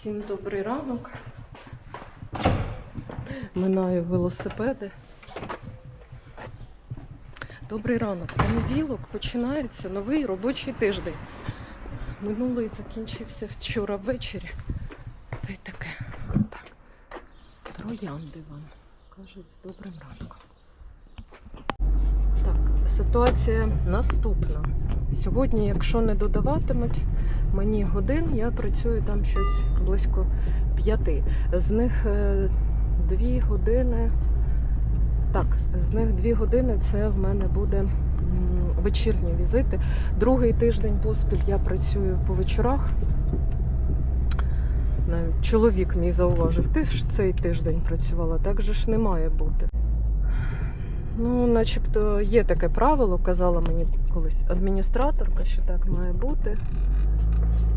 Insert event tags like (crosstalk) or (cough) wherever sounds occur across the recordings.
Всім добрий ранок. Минаю велосипеди. Добрий ранок. Понеділок починається новий робочий тиждень. Минулий закінчився вчора ввечері. Та й таке. Так. Троянди вам. Кажуть, з добрим ранком. Так, ситуація наступна. Сьогодні, якщо не додаватимуть мені годин, я працюю там щось близько п'яти. З них е, дві години. Так, з них дві години це в мене буде вечірні візити. Другий тиждень поспіль я працюю по вечорах. Чоловік мій зауважив, ти ж цей тиждень працювала, так же ж не має бути. Ну, начебто є таке правило, казала мені колись адміністраторка, що так має бути.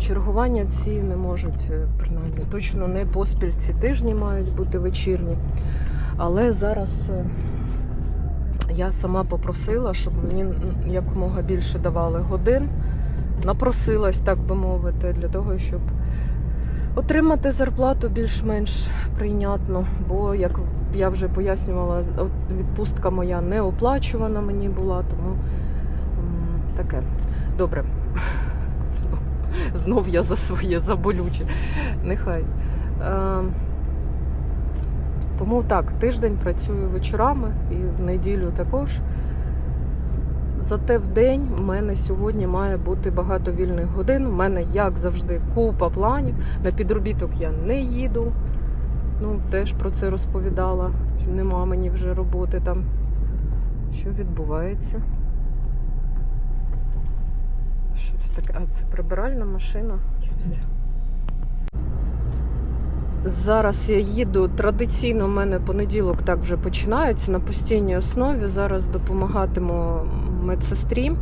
Чергування ці не можуть, е, принаймні, точно не поспіль ці тижні мають бути вечірні. Але зараз е, я сама попросила, щоб мені якомога більше давали годин. Напросилась, так би мовити, для того, щоб отримати зарплату більш-менш прийнятну. Бо, як я вже пояснювала, відпустка моя не оплачувана мені була, тому таке. Добре. (laughs) Знов, я за своє заболюче. Нехай. Е, тому так, тиждень працюю вечорами і в неділю також. Зате в день в мене сьогодні має бути багато вільних годин. У мене, як завжди, купа планів. На підробіток я не їду. Ну, теж про це розповідала. Нема мені вже роботи там. Що відбувається? Що це таке? А, це прибиральна машина. Щось. Зараз я їду. Традиційно в мене понеділок так вже починається на постійній основі. Зараз допомагатиму медсестрі.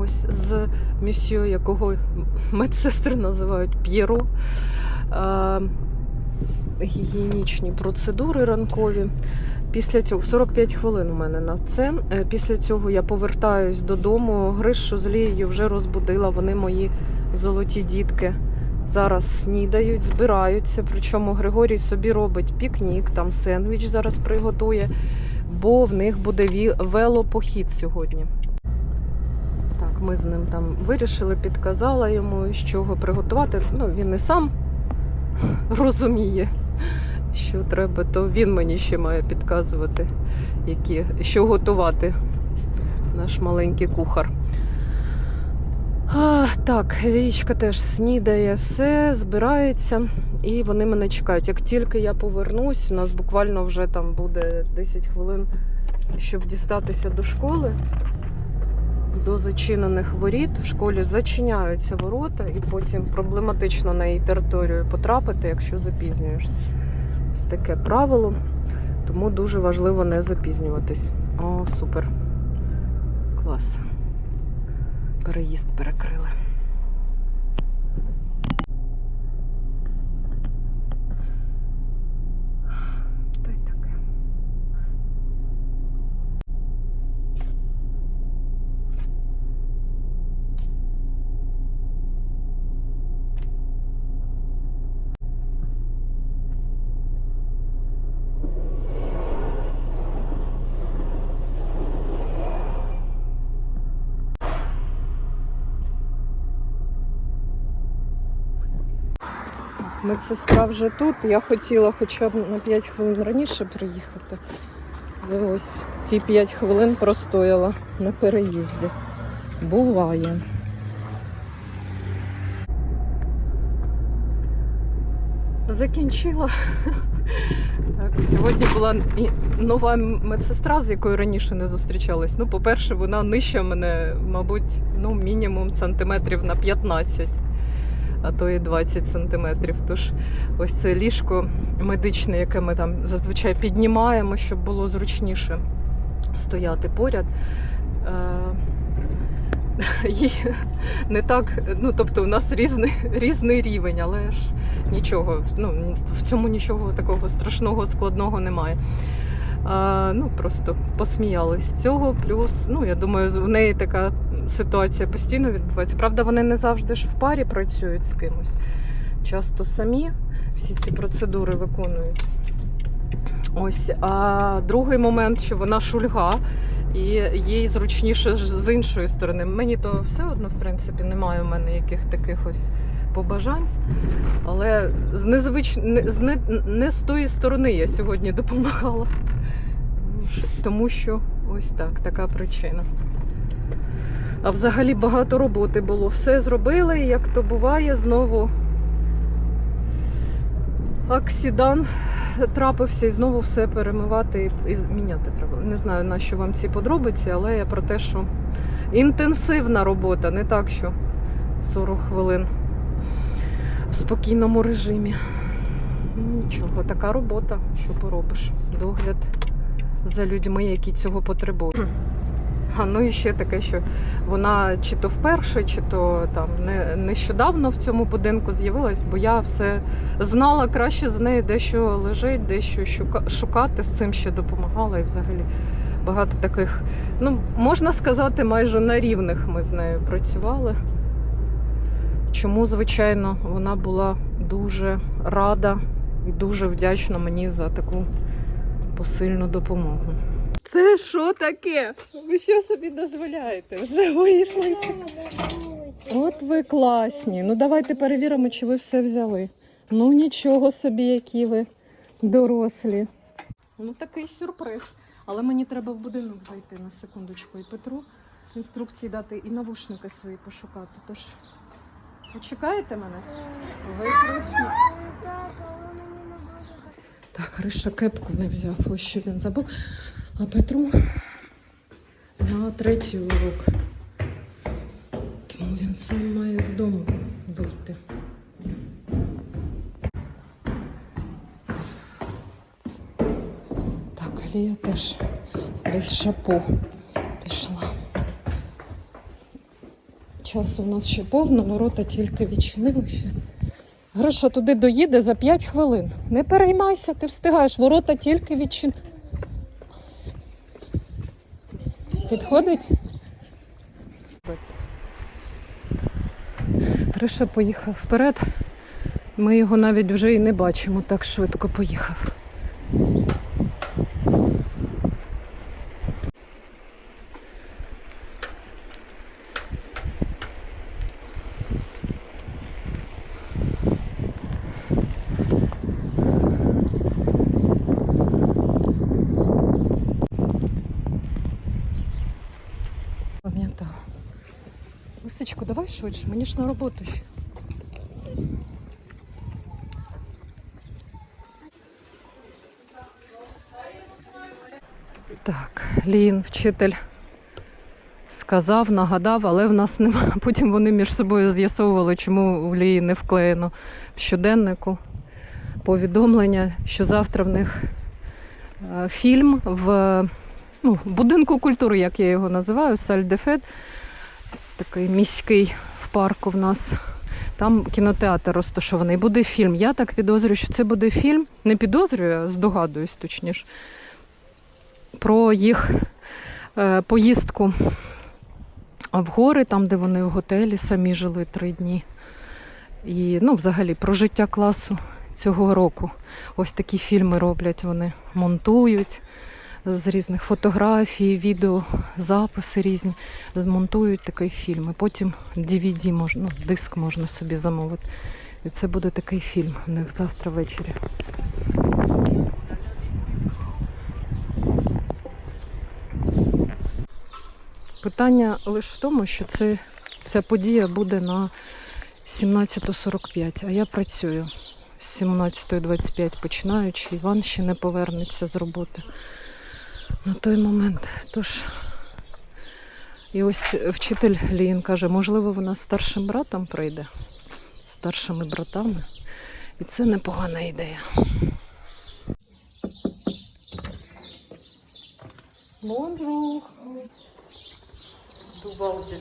Ось з місьо, якого медсестри називають П'єро. Гігієнічні процедури ранкові. Після цього 45 хвилин у мене на це. Е, Після цього я повертаюсь додому. Гришу з Лією вже розбудила. Вони мої золоті дітки. Зараз снідають, збираються. Причому Григорій собі робить пікнік, там сендвіч зараз приготує, бо в них буде велопохід сьогодні. Так, ми з ним там вирішили, підказала йому, з чого приготувати. Ну, він і сам (laughs) розуміє, що треба, то він мені ще має підказувати, які, що готувати. Наш маленький кухар. А, так, Вічка теж снідає все, збирається, і вони мене чекають. Як тільки я повернусь, у нас буквально вже там буде 10 хвилин, щоб дістатися до школи. До зачинених воріт в школі зачиняються ворота, і потім проблематично на її територію потрапити, якщо запізнюєшся. Ось таке правило. Тому дуже важливо не запізнюватись. О, супер. Клас переїзд перекрили. Та й таке. Медсестра вже тут. Я хотіла хоча б на 5 хвилин раніше приїхати. Але ось ті 5 хвилин простояла на переїзді. Буває. Закінчила. Так, сьогодні була нова медсестра, з якою раніше не зустрічалась. Ну, по-перше, вона нижча мене, мабуть, ну, мінімум сантиметрів на 15 а то і 20 сантиметрів. Тож ось це ліжко медичне, яке ми там зазвичай піднімаємо, щоб було зручніше стояти поряд. Е, (laughs) не так, ну тобто, у нас різний, різний рівень, але ж нічого, ну в цьому нічого такого страшного, складного немає. А, ну просто посміялись з цього. Плюс, ну я думаю, в неї така ситуація постійно відбувається. Правда, вони не завжди ж в парі працюють з кимось. Часто самі всі ці процедури виконують. Ось, а другий момент, що вона шульга, і їй зручніше з іншої сторони. Мені то все одно, в принципі, немає у мене яких таких ось побажань. Але з незвич... не, з не, не з тої сторони я сьогодні допомагала. Тому що ось так, така причина. А взагалі багато роботи було. Все зробили, і як то буває, знову аксідан трапився і знову все перемивати і міняти треба. Не знаю, на що вам ці подробиці, але я про те, що інтенсивна робота, не так, що 40 хвилин в спокійному режимі. Ну, Нічого, така робота, що поробиш. Догляд за людьми, які цього потребують. Ну і ще таке, що вона чи то вперше, чи то там не, нещодавно в цьому будинку з'явилась, бо я все знала краще з нею, де що лежить, де що шукати, з цим ще допомагала і взагалі багато таких, ну, можна сказати, майже на рівних ми з нею працювали. Чому, звичайно, вона була дуже рада і дуже вдячна мені за таку посильну допомогу. Це що таке? Ви що собі дозволяєте? Вже вийшли. От ви класні. Ну давайте перевіримо, чи ви все взяли. Ну нічого собі, які ви дорослі. Ну такий сюрприз. Але мені треба в будинок зайти на секундочку і Петру інструкції дати і навушники свої пошукати. Тож почекаєте мене? Ви круті. Так, Гриша кепку не взяв, ось що він забув. А Петру на третій урок. Тому він сам має з дому вийти. Так, Алія теж без шапу пішла. Часу у нас ще повно, ворота тільки відчинили ще. Гриша туди доїде за 5 хвилин. Не переймайся, ти встигаєш, ворота тільки відчин. Підходить? Гриша поїхав вперед. Ми його навіть вже і не бачимо, так швидко поїхав. Швидше, мені ж на роботу ще. Так, Лін, вчитель сказав, нагадав, але в нас немає. (laughs) Потім вони між собою з'ясовували, чому в Лії не вклеєно в щоденнику повідомлення, що завтра в них е, фільм в ну, будинку культури, як я його називаю, Сальдефет, такий міський парку в нас. Там кінотеатр розташований. Буде фільм. Я так підозрюю, що це буде фільм. Не підозрюю, а здогадуюсь точніше. Про їх е, поїздку в гори, там, де вони в готелі самі жили три дні. І ну, взагалі про життя класу цього року. Ось такі фільми роблять, вони монтують з різних фотографій, відео, записи різні. Змонтують такий фільм. І потім DVD можна, ну, диск можна собі замовити. І це буде такий фільм у них завтра ввечері. Питання лише в тому, що це, ця подія буде на 17.45, а я працюю з 17.25 починаючи. Іван ще не повернеться з роботи на той момент. Тож, і ось вчитель Ліїн каже, можливо, вона з старшим братом прийде, старшими братами. І це непогана ідея. Бонжур. Валді.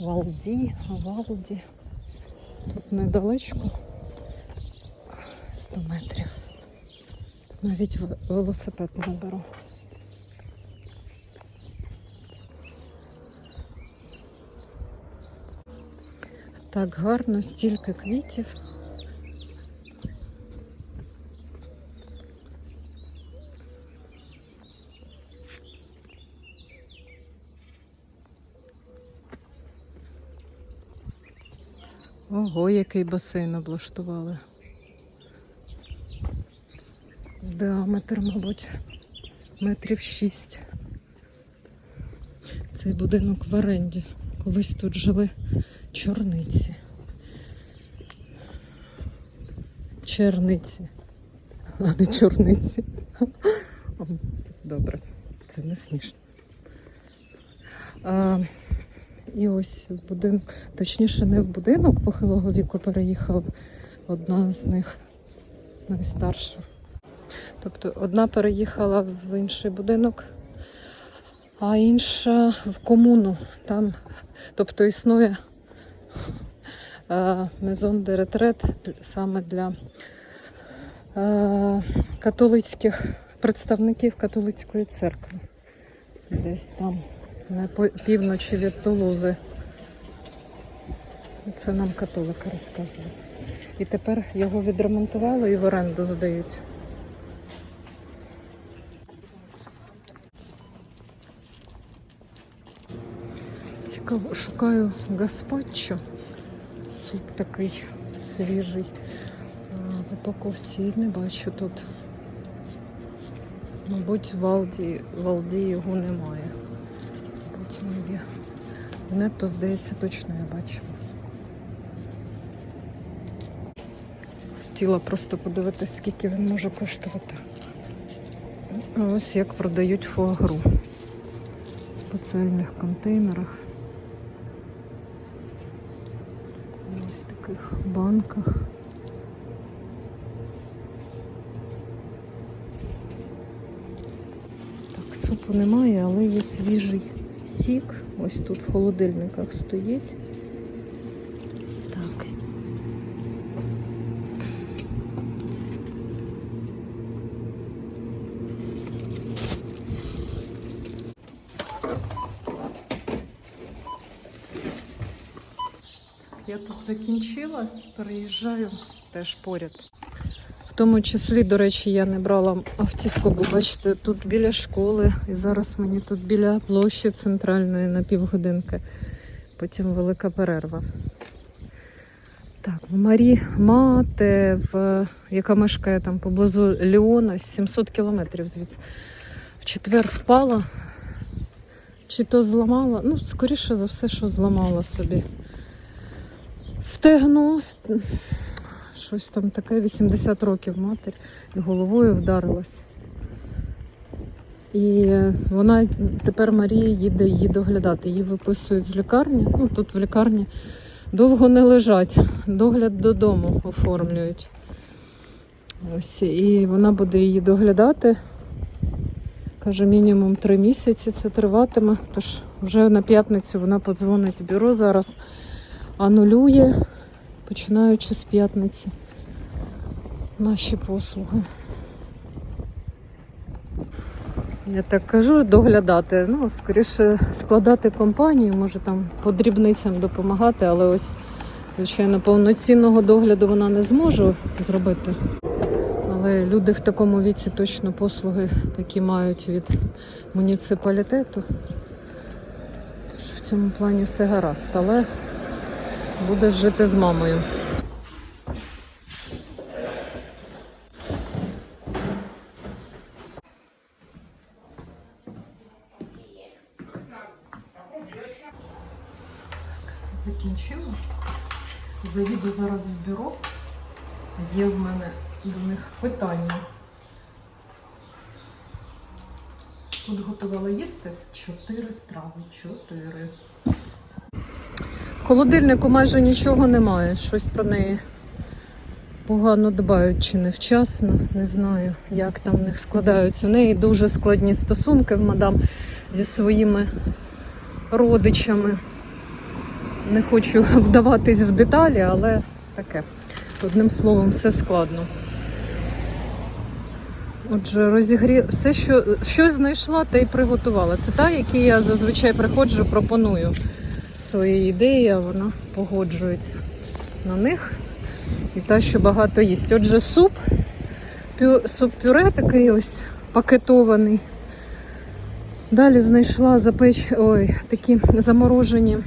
Валді, Валді. Тут недалечко 100 метрів. Навіть велосипед не беру. Так гарно, стільки квітів. Ого, який басейн облаштували. Діаметр, мабуть, метрів шість. Цей будинок в оренді. Колись тут жили чорниці. Черниці, а не чорниці. Добре, це не смішно. А, і ось будинок, точніше, не в будинок похилого віку переїхала одна з них найстарша. Тобто одна переїхала в інший будинок, а інша в комуну. Там, тобто існує е, мезон де ретрет саме для е, католицьких представників католицької церкви. Десь там на півночі від Тулузи. Це нам католики розказували. І тепер його відремонтували і в оренду здають. Шукаю гаспачо. Суп такий свіжий. В упаковці і не бачу тут. Мабуть, в Алді, в Алді його немає. Не є. В Нетто, здається, точно я бачила. Хотіла просто подивитися, скільки він може коштувати. Ось як продають фуагру в спеціальних контейнерах. На Ось таких банках. Так, супу немає, але є свіжий сік. Ось тут в холодильниках стоїть. Так. Я тут закінчила, переїжджаю теж поряд. В тому числі, до речі, я не брала автівку, бо бачите, тут біля школи, і зараз мені тут біля площі центральної на півгодинки. Потім велика перерва. Так, в Марі Мате, в, яка мешкає там поблизу Ліона, 700 кілометрів звідси. В четвер впала, чи то зламала, ну, скоріше за все, що зламала собі. Стегно, щось там таке, 80 років матір, і головою вдарилась. І вона тепер Марія їде її доглядати. Її виписують з лікарні. Ну, тут в лікарні довго не лежать, догляд додому оформлюють. Ось, і вона буде її доглядати. Каже, мінімум три місяці це триватиме. Тож вже на п'ятницю вона подзвонить в бюро зараз анулює, починаючи з п'ятниці, наші послуги. Я так кажу, доглядати, ну, скоріше складати компанію, може там по дрібницям допомагати, але ось, звичайно, повноцінного догляду вона не зможе зробити. Але люди в такому віці точно послуги такі мають від муніципалітету. Тож в цьому плані все гаразд. Але Будеш жити з мамою. Закінчила. Заїду зараз в бюро. Є в мене до них питання. Тут готувала їсти чотири страви. Чотири. Холодильнику майже нічого немає. Щось про неї погано дбають чи невчасно. Не знаю, як там в них складаються. В неї дуже складні стосунки в мадам зі своїми родичами. Не хочу (laughs) вдаватись в деталі, але таке. Одним словом, все складно. Отже, розігрі... все, що щось знайшла, те й приготувала. Це та, які я зазвичай приходжу, пропоную свої ідеї, а вона погоджується на них. І та, що багато їсть. Отже, суп, пю, суп пюре такий ось пакетований. Далі знайшла запеч... Ой, такі заморожені,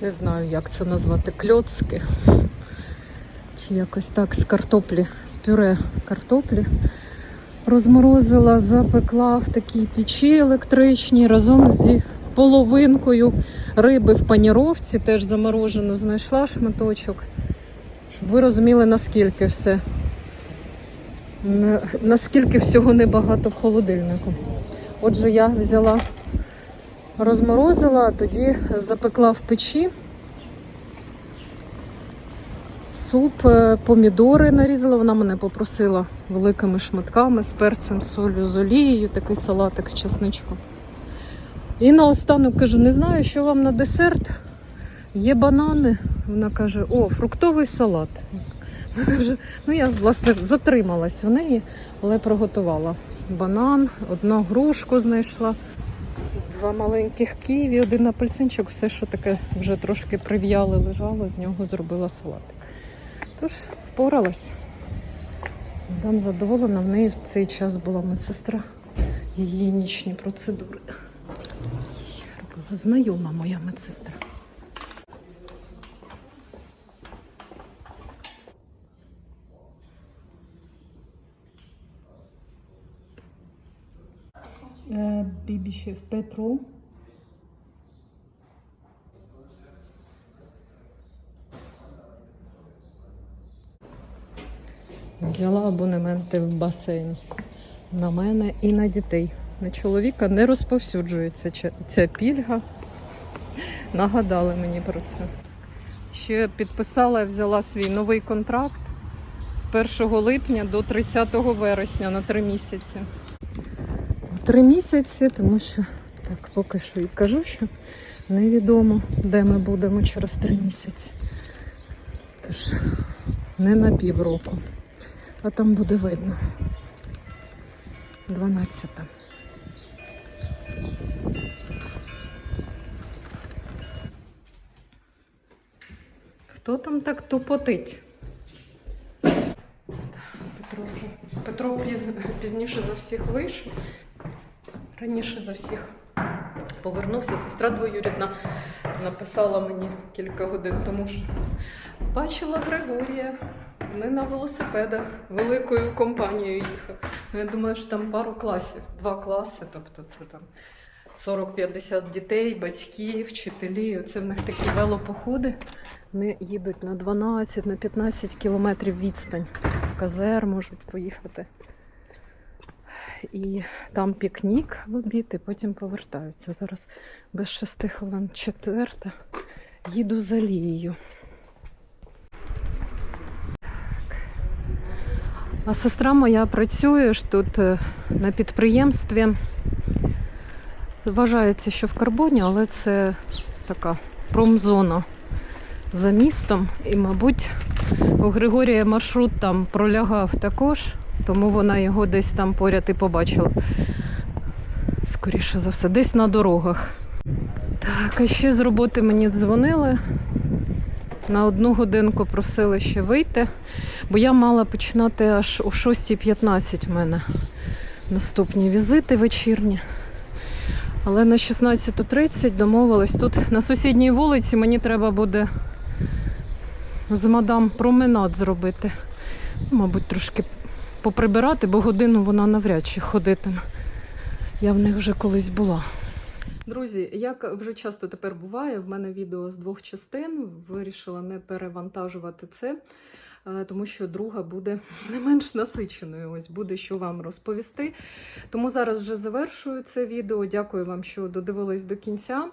не знаю, як це назвати, кльоцки. Чи якось так з картоплі, з пюре картоплі. Розморозила, запекла в такій печі електричній разом зі половинкою риби в паніровці, теж заморожену, знайшла шматочок. Щоб ви розуміли, наскільки все. Наскільки всього небагато в холодильнику. Отже, я взяла, розморозила, а тоді запекла в печі. Суп, е, помідори нарізала. Вона мене попросила великими шматками з перцем, солью, з олією, такий салатик з чесничком. І наостанок кажу: не знаю, що вам на десерт. Є банани. Вона каже: О, фруктовий салат. Ну я власне затрималась в неї, але приготувала банан, одну грушку знайшла, два маленьких ківі, один апельсинчик, все, що таке вже трошки прив'яле лежало, з нього зробила салатик. Тож впоралась. Дам задоволена, в неї в цей час була медсестра, її нічні процедури. Знайома моя медсестра. Бібішев Петро. Взяла абонементи в басейн на мене і на дітей. На чоловіка не розповсюджується ця- пільга. Нагадали мені про це. Ще підписала і взяла свій новий контракт з 1 липня до 30 вересня на три місяці. Три місяці, тому що так поки що і кажу, що невідомо, де ми будемо через три місяці. Тож не на півроку, а там буде видно. 12. Хто там так тупотить? Петро, Петро піз, пізніше за всіх вийшов. Раніше за всіх повернувся. Сестра двоюрідна написала мені кілька годин тому, що бачила Григорія. Вони на велосипедах великою компанією їхав. Ну, Я думаю, що там пару класів, два класи, тобто це там 40-50 дітей, батьки, вчителі. Оце в них такі велопоходи. Вони їдуть на 12, на 15 кілометрів відстань. В казер можуть поїхати. І там пікнік в обід, і потім повертаються. Зараз без шести хвилин четверта. Їду за Лією. А сестра моя працює ж тут е, на підприємстві. Вважається, що в карбоні, але це така промзона за містом. І, мабуть, у Григорія маршрут там пролягав також, тому вона його десь там поряд і побачила. Скоріше за все, десь на дорогах. Так, а ще з роботи мені дзвонили. На одну годинку просили ще вийти, бо я мала починати аж о 6.15 в мене наступні візити вечірні. Але на 16.30 домовились. Тут на сусідній вулиці мені треба буде з мадам променад зробити. Мабуть, трошки поприбирати, бо годину вона навряд чи ходитиме. Я в них вже колись була. Друзі, як вже часто тепер буває, в мене відео з двох частин. Вирішила не перевантажувати це, тому що друга буде (laughs) не менш насиченою. Ось буде що вам розповісти. Тому зараз вже завершую це відео. Дякую вам, що додивились до кінця.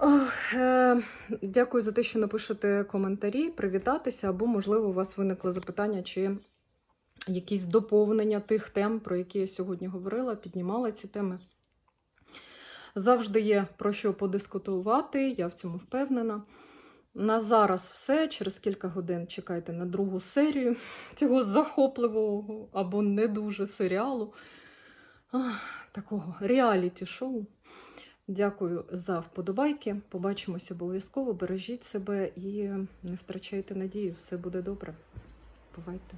Ох, е, Дякую за те, що напишете коментарі, привітатися, або, можливо, у вас виникло запитання, чи якісь доповнення тих тем, про які я сьогодні говорила, піднімала ці теми. Завжди є про що подискутувати, я в цьому впевнена. На зараз все. Через кілька годин чекайте на другу серію (laughs) цього захопливого або не дуже серіалу, Ах, такого реаліті-шоу. Дякую за вподобайки. Побачимось обов'язково. Бережіть себе і не втрачайте надію. Все буде добре. Бувайте.